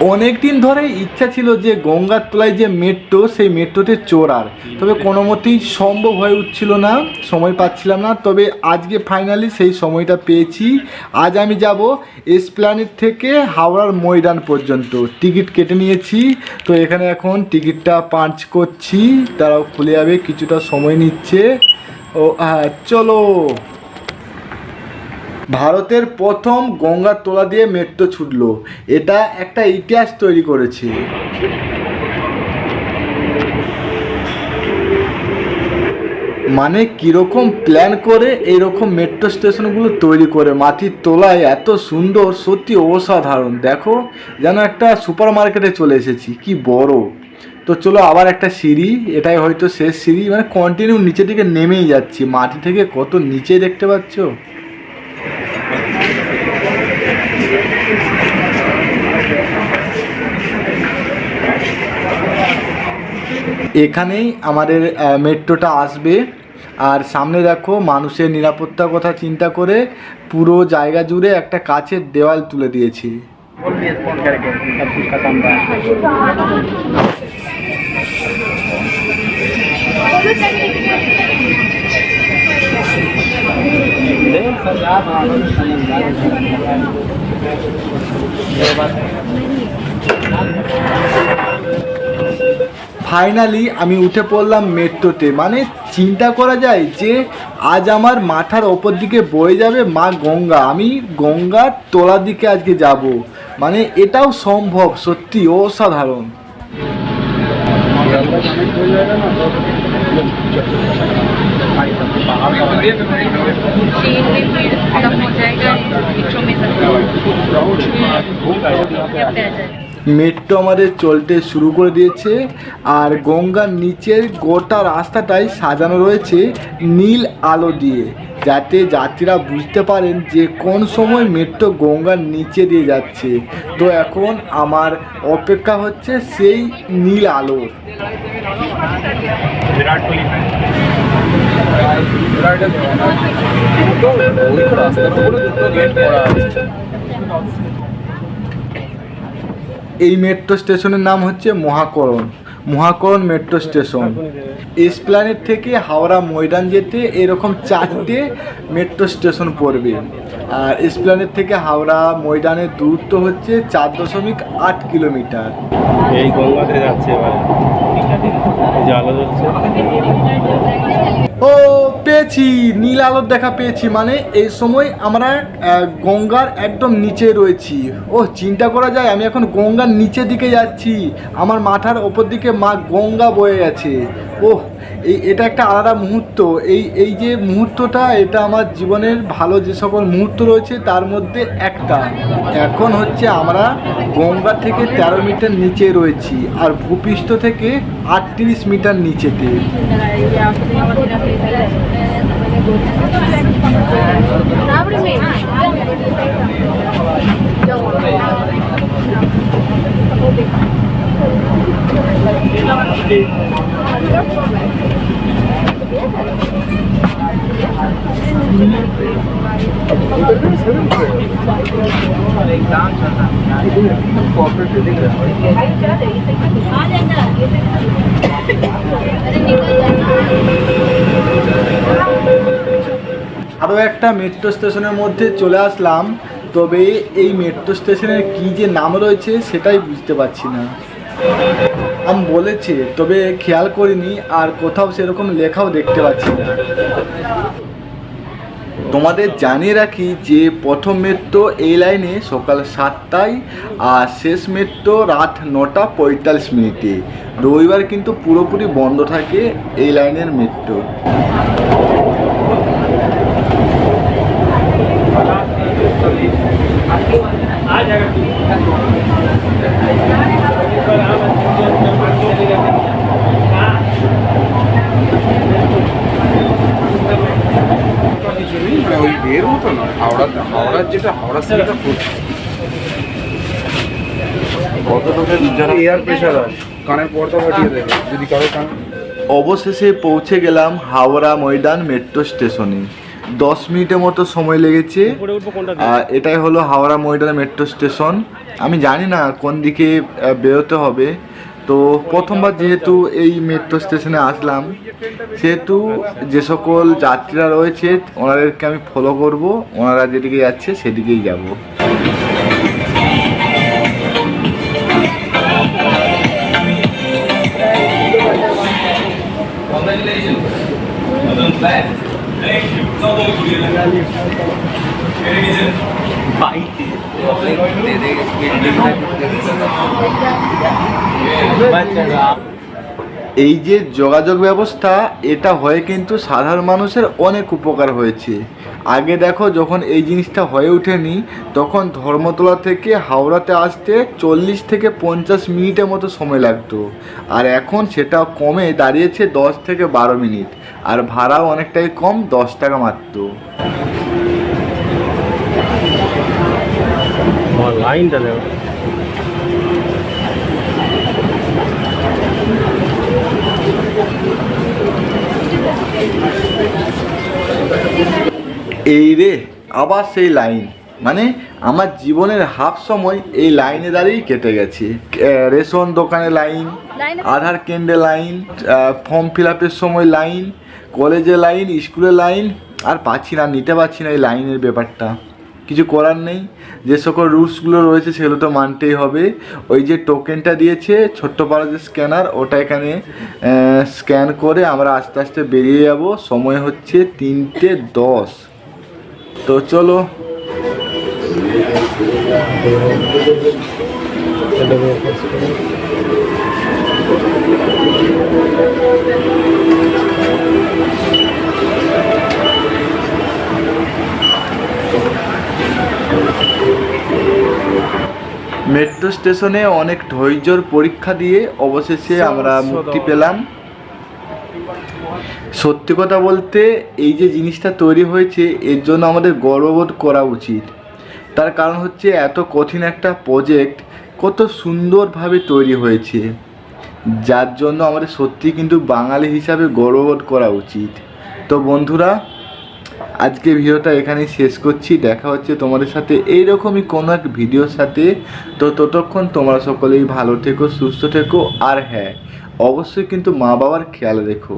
অনেক দিন ধরে ইচ্ছা ছিল যে গঙ্গার তলায় যে মেট্রো, সেই মেট্রোতে চড়ার। তবে কোনো মতেই সম্ভব হয়ে উঠছিল না, সময় পাচ্ছিলাম না। তবে আজকে ফাইনালি সেই সময়টা পেয়েছি। আজ আমি যাব এসপ্ল্যানেট থেকে হাওড়ার ময়দান পর্যন্ত। টিকিট কেটে নিয়েছি। তো এখানে এখন টিকিটটা পাঞ্চ করছি। তারাও খুলে যাবে, কিছুটা সময় নিচ্ছে। ও হ্যাঁ চলো। ভারতের প্রথম গঙ্গার তোলা দিয়ে মেট্রো ছুটলো। এটা একটা ইতিহাস তৈরি করেছে। মানে কীরকম প্ল্যান করে এইরকম মেট্রো স্টেশনগুলো তৈরি করে? মাটির তোলায় এত সুন্দর, সত্যি অসাধারণ। দেখো, যেন একটা সুপার মার্কেটে চলে এসেছি। কি বড়। তো চলো আবার একটা সিঁড়ি, এটাই হয়তো শেষ সিঁড়ি। মানে কন্টিনিউ নিচে দিকে নেমেই যাচ্ছি। মাটি থেকে কত নিচে দেখতে পাচ্ছ? এখানেই আমাদের মেট্রোটা আসবে। আর সামনে দেখো, মানুষের নিরাপত্তার কথা চিন্তা করে পুরো জায়গা জুড়ে একটা কাচের দেওয়াল তুলে দিয়েছি। ফাইনালি আমি উঠে পড়লাম মেট্রোতে। মানে চিন্তা করা যায় যে আজ আমার মাথার ওপর দিকে বয়ে যাবে মা গঙ্গা। আমি গঙ্গার তোলার দিকে আজকে যাব। মানে এটাও সম্ভব, সত্যি, অসাধারণ। ट्रेन में फिर खत्म हो जाएगा मेट्रो में सब आ जाए মেট্রো আমাদের চলতে শুরু করে দিয়েছে আর গঙ্গার নিচের গোটা রাস্তাটাই সাজানো রয়েছে নীল আলো দিয়ে যাতে যাত্রীরা বুঝতে পারেন যে কোন সময় মেট্রো গঙ্গার নিচে দিয়ে যাচ্ছে তো এখন আমার অপেক্ষা হচ্ছে সেই নীল আলোর विराट कोहली এই মেট্রো স্টেশনের নাম হচ্ছে Mahakaran. Mahakaran metro station Esplanade থেকে হাওড়া ময়দান যেতে এরকম চারটে মেট্রো স্টেশন পড়বে। আর এসপ্ল্যানেট থেকে হাওড়া ময়দানের দূরত্ব হচ্ছে চার দশমিক আট কিলোমিটার। এই গঙ্গাতে যাচ্ছে এবার। যে ও, পেয়েছি। নীল আলোর দেখা পেয়েছি। মানে এই সময় আমরা গঙ্গার একদম নিচে রয়েছি। ও চিন্তা করা যায়, আমি এখন গঙ্গার নিচের দিকে যাচ্ছি। আমার মাথার ওপর দিকে মা গঙ্গা বয়ে গেছে। ও এই, এটা একটা আলাদা মুহূর্ত। এই এই যে মুহূর্তটা, এটা আমার জীবনের ভালো যে সকল মুহূর্ত রয়েছে, তার মধ্যে একটা। এখন হচ্ছে আমরা গঙ্গা থেকে তেরো মিটার নিচে রয়েছি, আর ভূপৃষ্ঠ থেকে আটত্রিশ মিটার নিচেতে। আরও একটা মেট্রো স্টেশনের মধ্যে চলে আসলাম, তবে এই মেট্রো স্টেশনের কী যে নাম রয়েছে সেটাই বুঝতে পারছি না। আমি বলেছি, তবে খেয়াল করিনি, আর কোথাও সেরকম লেখাও দেখতে পাচ্ছি না। তোমাদের জানিয়ে রাখি যে প্রথম মেট্রো এই লাইনে সকাল সাতটায় আর শেষ মেট্রো রাত নটা পঁয়তাল্লিশ মিনিটে। রবিবার কিন্তু পুরোপুরি বন্ধ থাকে এই লাইনের মেট্রো মানে ওই এর মতো না হাওড়া হাওড়ার যেটা হাওড়া সিটিটা কত লোকের যারা এয়ার প্রেশার হয়। কানের পর্দা ফাটিয়ে দেবে যদি কারও কান অবশেষে পৌঁছে গেলাম হাওড়া ময়দান মেট্রো স্টেশনে দশ মিনিটের মতো সময় লেগেছে। আর এটাই হলো হাওড়া ময়দান মেট্রো স্টেশন আমি জানি না কোন দিকে বেরোতে হবে। তো প্রথমবার যেহেতু এই মেট্রো স্টেশনে আসলাম, সেহেতু যে সকল যাত্রীরা রয়েছে, ওনাদেরকে আমি ফলো করব। ওনারা যেদিকে যাচ্ছে, সেদিকেই যাব। এই যে যোগাযোগ ব্যবস্থা, এটা হয়ে কিন্তু সাধারণ মানুষের অনেক উপকার হয়েছে। আগে দেখো, যখন এই জিনিসটা হয়ে ওঠেনি, তখন ধর্মতলা থেকে হাওড়াতে আসতে চল্লিশ থেকে পঞ্চাশ মিনিটের মতো সময় লাগতো। আর এখন সেটা কমে দাঁড়িয়েছে দশ থেকে বারো মিনিট। আর ভাড়াও অনেকটাই কম, দশ টাকা মাত্র। আমার লাইনটা দেখো এই রে আবার সেই লাইন। মানে আমার জীবনের হাফ সময় এই লাইনে দাঁড়িয়েই কেটে গেছে। রেশন দোকানে লাইন আধার কেন্দ্রে লাইন ফর্ম ফিল আপের সময় লাইন কলেজে লাইন স্কুলে লাইন আর পাচ্ছি না নিতে পারছি না এই লাইনের ব্যাপারটা। কিছু করার নেই। যে সকল রুলসগুলো রয়েছে সেগুলো তো মানতেই হবে। ওই যে টোকেনটা দিয়েছে ছোট্ট পাড়া যে স্ক্যানার, ওটা এখানে স্ক্যান করে আমরা আস্তে আস্তে বেরিয়ে যাব। সময় হচ্ছে তিনটে দশ। তো চলো। মেট্রো স্টেশনে অনেক ধৈর্যর পরীক্ষা দিয়ে অবশেষে আমরা মুক্তি পেলাম। সত্যি কথা বলতে এই যে জিনিসটা তৈরি হয়েছে এর জন্য আমাদের গর্ববোধ করা উচিত। তার কারণ হচ্ছে এত কঠিন একটা প্রজেক্ট কত সুন্দরভাবে তৈরি হয়েছে। যার জন্য আমাদের সত্যি কিন্তু বাঙালি হিসাবে গর্ববোধ করা উচিত। তো বন্ধুরা আজকে ভিডিওটা এখানেই শেষ করছি। দেখা হচ্ছে তোমাদের সাথে এইরকমই কোনো এক ভিডিওর সাথে। তো ততক্ষণ তোমরা সকলেই ভালো থেকো, সুস্থ থেকো, আর হ্যাঁ অবশ্যই কিন্তু মা বাবার খেয়াল রেখো।